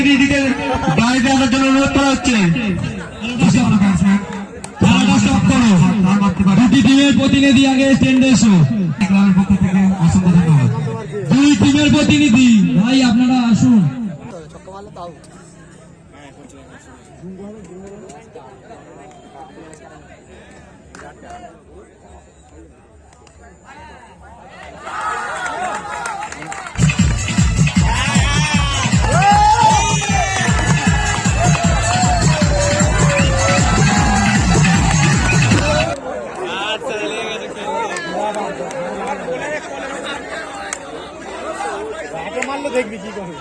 প্রতিনিধিদের বাড়িতে আসার জন্য অনুরোধ করা হচ্ছে। দুটি টিমের প্রতিনিধি আগে স্ট্যান্ডে এসো। পক্ষ থেকে অসংখ্য ধন্যবাদ। দুই টিমের প্রতিনিধি ভাই আপনারা আসুন। মারলে দেখবি কি করবে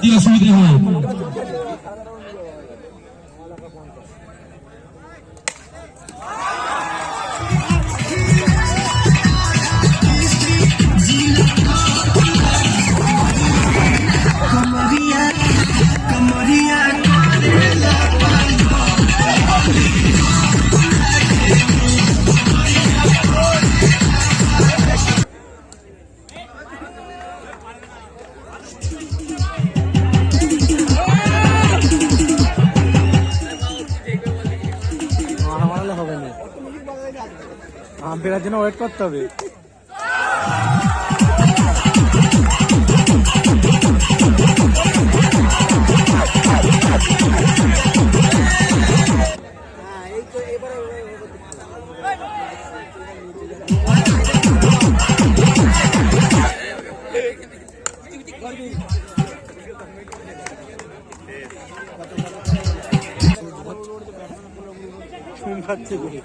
কি অসুবিধা হয় হবে না জন্য ওয়েট করতে হবে চুন খাচ্ছে বলে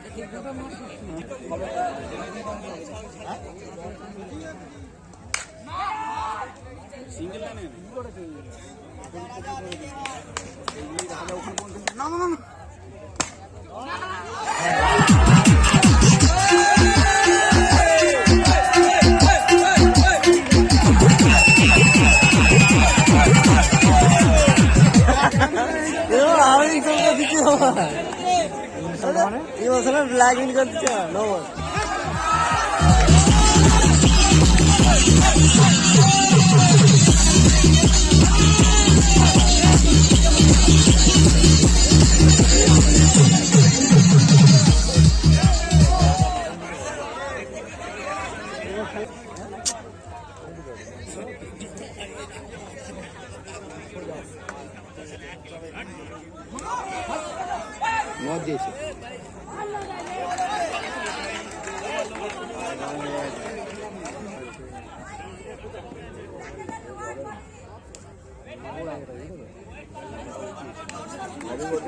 বছর ব্ল্যাকিং করছে? নমস্কার।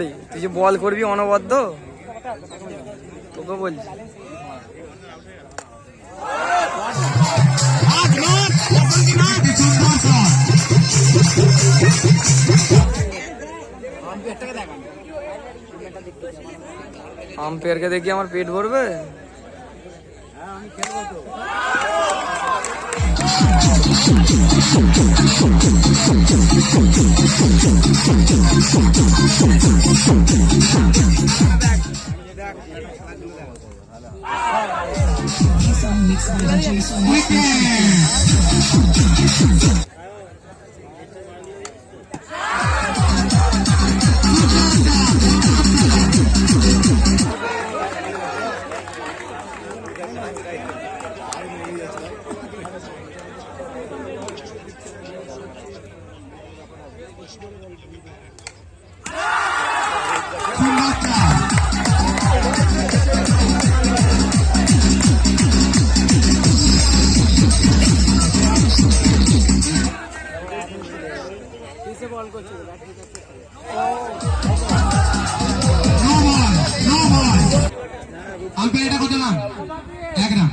রে তুই যে বল করবি অনবদ্য? তোকে বলছি। আম্পায়ারকে দেখি আমার পেট ভরবে? Mix by আম্পায়ার এটা কত নাম এক রান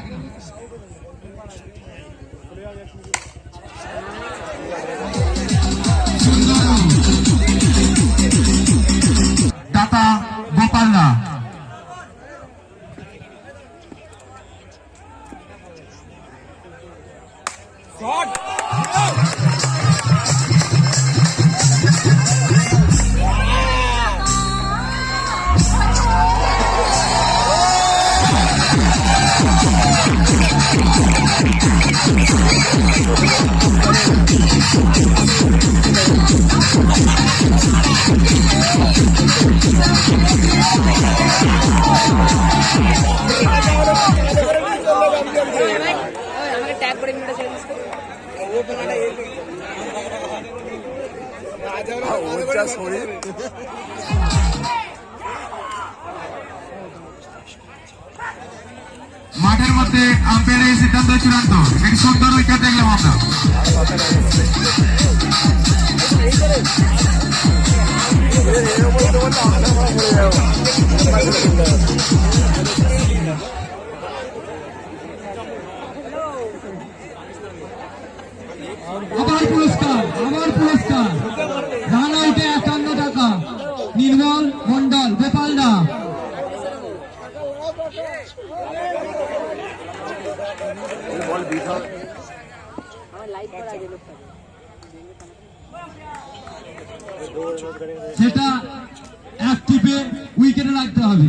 মাঠের মধ্যে আম্পায়ারের সিদ্ধান্ত চূড়ান্ত। একটি সুন্দর উইকেট দেখলাম আমরা। আবার পুরস্কার আবার পুরস্কার রান আউটে একান্ন টাকা নির্মল মন্ডল গোপালদা সেটা এক টিপে রাখতে হবে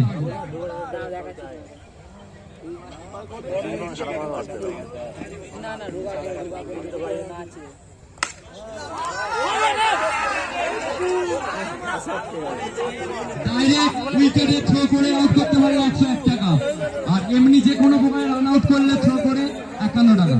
ডাইরেক্ট উইকেটে থ্রো করে আউট করতে পারে একশো এক টাকা। আর এমনি যে কোনো প্রকার রান আউট করলে থ্রো করে একান্ন টাকা।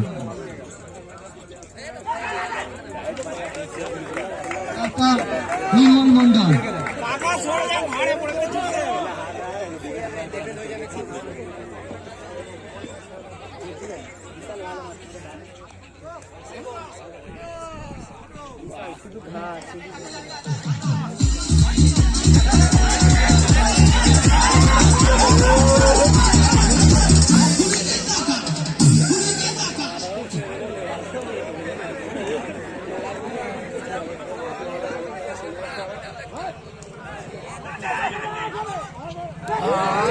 Ah!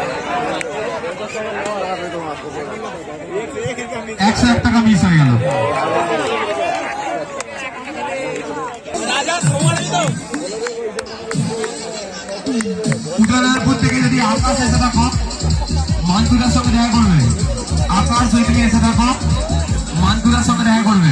এক টাকা মিস হয়ে গেল। আকাশ এসে থাকো মানকুদার সঙ্গে দেখা করবে। আকাশ ওইখানে এসে থাকো মানকুদার সঙ্গে দেখা করবে।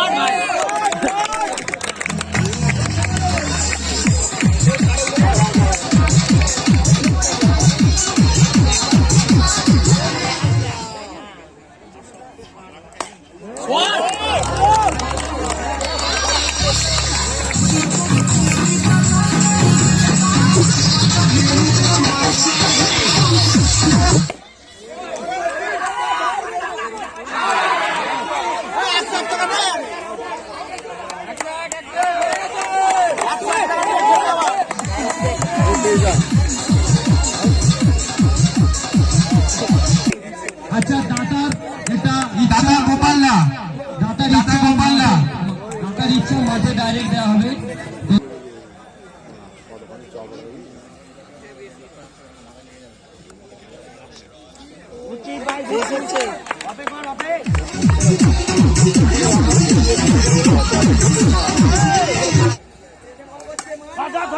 আচ্ছা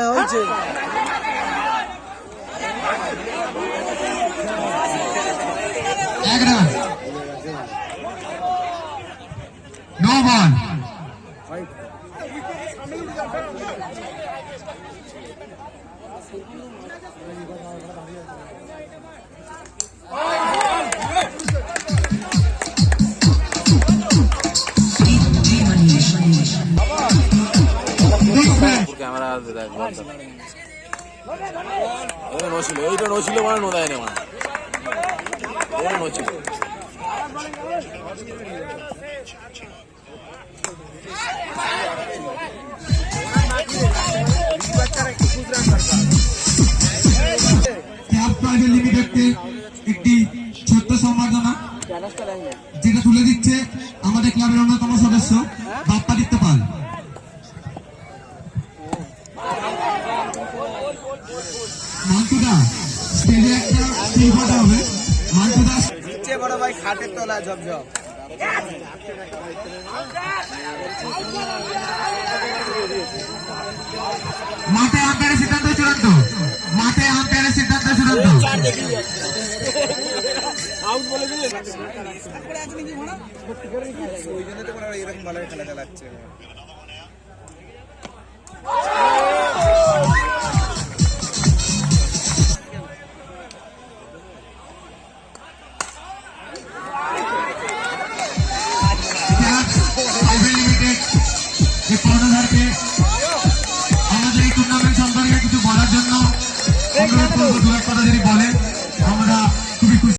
দেখবি হয়ে- হয়েছে এক রান ক্যামেরা আছে দেখ বলটা ওই নছিল এইটা নছিল মানে নোদায় নে মানে। ওই নছিল। লিমিটেডকে একটি ছোট্ট সম্বর্ধনা যেটা তুলে দিচ্ছে আমাদের ক্লাবের অন্যতম সদস্য বাপ্পাদিত্য পাল ভাই খাটের তলায় ঝপঝপ মাঠে আম্পায়ারের সিদ্ধান্ত চূড়ান্ত। মাঠে আম্পায়ারের সিদ্ধান্ত চূড়ান্ত। ওই জন্য তো এরকম ভালো খেলা চালাচ্ছে